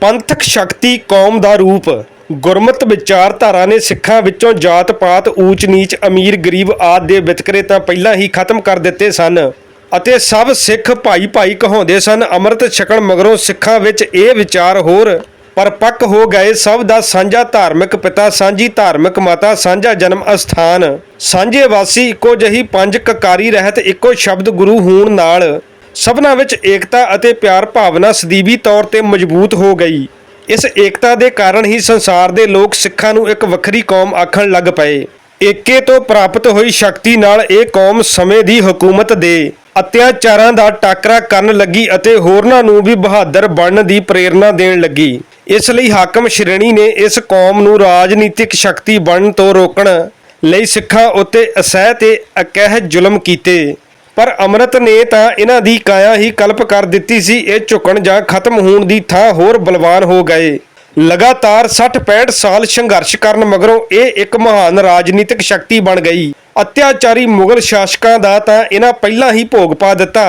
ਪੰਥਕ ਸ਼ਕਤੀ ਕੌਮ ਦਾ ਰੂਪ। ਗੁਰਮਤ ਵਿਚਾਰਧਾਰਾ ਨੇ ਸਿੱਖਾਂ ਵਿੱਚੋਂ ਜਾਤ-ਪਾਤ ਊਚ-ਨੀਚ ਅਮੀਰ-ਗਰੀਬ ਆਦਿ ਦੇ ਵਿਤਕਰੇ ਤਾਂ ਪਹਿਲਾਂ ਹੀ ਖਤਮ ਕਰ ਦਿੱਤੇ ਸਨ ਅਤੇ ਸਭ ਸਿੱਖ ਭਾਈ-ਭਾਈ ਕਹਾਉਂਦੇ ਸਨ, ਅੰਮ੍ਰਿਤ ਛਕਣ ਮਗਰੋਂ ਸਿੱਖਾਂ ਵਿੱਚ ਇਹ ਵਿਚਾਰ ਹੋਰ ਪਰਪੱਕ ਹੋ ਗਏ। ਸਭ ਦਾ ਸਾਂਝਾ ਧਾਰਮਿਕ ਪਿਤਾ, ਸਾਂਝੀ ਧਾਰਮਿਕ ਮਾਤਾ, ਸਾਂਝਾ ਜਨਮ ਅਸਥਾਨ। ਸਾਂਝੇ ਵਾਸੀ ਇੱਕੋ ਜਹੀ ਪੰਜ ਕਕਾਰੀ ਰਹਿਤ, ਇੱਕੋ ਸ਼ਬਦ ਗੁਰੂ ਹੋਣ ਨਾਲ ਸਭਨਾਂ ਵਿੱਚ ਏਕਤਾ ਅਤੇ ਪਿਆਰ ਭਾਵਨਾ ਸਦੀਵੀ ਤੌਰ ਤੇ ਮਜ਼ਬੂਤ ਹੋ ਗਈ। ਇਸ ਏਕਤਾ ਦੇ ਕਾਰਨ ਹੀ ਸੰਸਾਰ ਦੇ ਲੋਕ ਸਿੱਖਾਂ ਨੂੰ ਇੱਕ ਵੱਖਰੀ ਕੌਮ ਆਖਣ ਲੱਗ ਪਏ। ਏਕੇ ਤੋਂ ਪ੍ਰਾਪਤ ਹੋਈ ਸ਼ਕਤੀ ਨਾਲ ਇਹ ਕੌਮ ਸਮੇਂ ਦੀ ਹਕੂਮਤ ਦੇ ਅਤਿਆਚਾਰਾਂ ਦਾ ਟਾਕਰਾ ਕਰਨ ਲੱਗੀ ਅਤੇ ਹੋਰਨਾਂ ਨੂੰ ਵੀ ਬਹਾਦਰ ਬਣਨ ਦੀ ਪ੍ਰੇਰਣਾ ਦੇਣ ਲੱਗੀ। ਇਸ ਲਈ ਹਾਕਮ ਸ਼੍ਰੇਣੀ ਨੇ ਇਸ ਕੌਮ ਨੂੰ ਰਾਜਨੀਤਿਕ ਸ਼ਕਤੀ ਬਣਨ ਤੋਂ ਰੋਕਣ ਲਈ ਸਿੱਖਾਂ ਉੱਤੇ ਅਸਹਿ ਤੇ ਅਕਹਿ ਜ਼ੁਲਮ ਕੀਤੇ। ਪਰ ਅੰਮ੍ਰਿਤ ਨੇ ਤਾਂ ਇਹਨਾਂ ਦੀ ਕਾਇਆ ਹੀ ਕਲਪ ਕਰ ਦਿੱਤੀ ਸੀ, ਇਹ ਝੁਕਣ ਜਾਂ ਖਤਮ ਹੋਣ ਦੀ ਥਾਂ ਹੋਰ ਬਲਵਾਨ ਹੋ ਗਏ। ਲਗਾਤਾਰ 60-65 ਸਾਲ ਸੰਘਰਸ਼ ਕਰਨ ਮਗਰੋਂ ਇਹ ਇੱਕ ਮਹਾਨ ਰਾਜਨੀਤਿਕ ਸ਼ਕਤੀ ਬਣ ਗਈ। ਅਤਿਆਚਾਰੀ ਮੁਗਲ ਸ਼ਾਸਕਾਂ ਦਾ ਤਾਂ ਇਹਨਾਂ ਪਹਿਲਾਂ ਹੀ ਭੋਗ ਪਾ ਦਿੱਤਾ।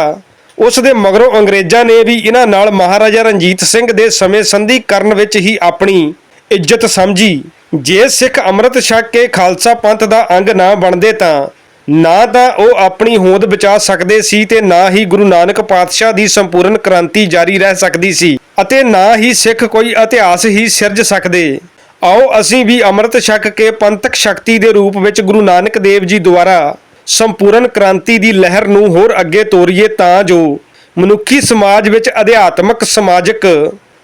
ਉਸ ਦੇ ਮਗਰੋਂ ਅੰਗਰੇਜ਼ਾਂ ਨੇ ਵੀ ਇਹਨਾਂ ਨਾਲ ਮਹਾਰਾਜਾ ਰਣਜੀਤ ਸਿੰਘ ਦੇ ਸਮੇਂ ਸੰਧੀ ਕਰਨ ਵਿੱਚ ਹੀ ਆਪਣੀ ਇੱਜ਼ਤ ਸਮਝੀ। ਜੇ ਸਿੱਖ ਅੰਮ੍ਰਿਤ ਛਕ ਕੇ ਖਾਲਸਾ ਪੰਥ ਦਾ ਅੰਗ ਨਾ ਬਣਦੇ ਤਾਂ ਨਾ ਤਾਂ ਉਹ ਆਪਣੀ ਹੋਂਦ ਬਚਾ ਸਕਦੇ ਸੀ ਤੇ ਨਾ ਹੀ ਗੁਰੂ ਨਾਨਕ ਪਾਤਸ਼ਾਹ ਦੀ ਸੰਪੂਰਨ ਕ੍ਰਾਂਤੀ ਜਾਰੀ ਰਹਿ ਸਕਦੀ ਸੀ ਅਤੇ ਨਾ ਹੀ ਸਿੱਖ ਕੋਈ ਇਤਿਹਾਸ ਹੀ ਸਿਰਜ ਸਕਦੇ। ਆਓ ਅਸੀਂ ਵੀ ਅੰਮ੍ਰਿਤ ਛਕ ਕੇ ਪੰਥਕ ਸ਼ਕਤੀ ਦੇ ਰੂਪ ਵਿੱਚ ਗੁਰੂ ਨਾਨਕ ਦੇਵ ਜੀ ਦੁਆਰਾ ਸੰਪੂਰਨ ਕ੍ਰਾਂਤੀ ਦੀ ਲਹਿਰ ਨੂੰ ਹੋਰ ਅੱਗੇ ਤੋਰੀਏ ਤਾਂ ਜੋ ਮਨੁੱਖੀ ਸਮਾਜ ਵਿੱਚ ਅਧਿਆਤਮਕ, ਸਮਾਜਿਕ,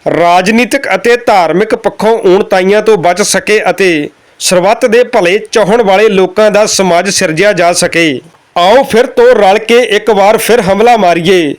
ਰਾਜਨੀਤਿਕ ਅਤੇ ਧਾਰਮਿਕ ਪੱਖੋਂ ਊਣਤਾਈਆਂ ਤੋਂ ਬਚ ਸਕੇ ਅਤੇ ਸਰਬੱਤ ਦੇ ਭਲੇ ਚਾਹਣ ਵਾਲੇ ਲੋਕਾਂ ਦਾ ਸਮਾਜ ਸਿਰਜਿਆ ਜਾ ਸਕੇ। ਆਓ ਫਿਰ ਤੋਂ ਰਲ ਕੇ ਇੱਕ ਵਾਰ ਫਿਰ ਹਮਲਾ ਮਾਰੀਏ।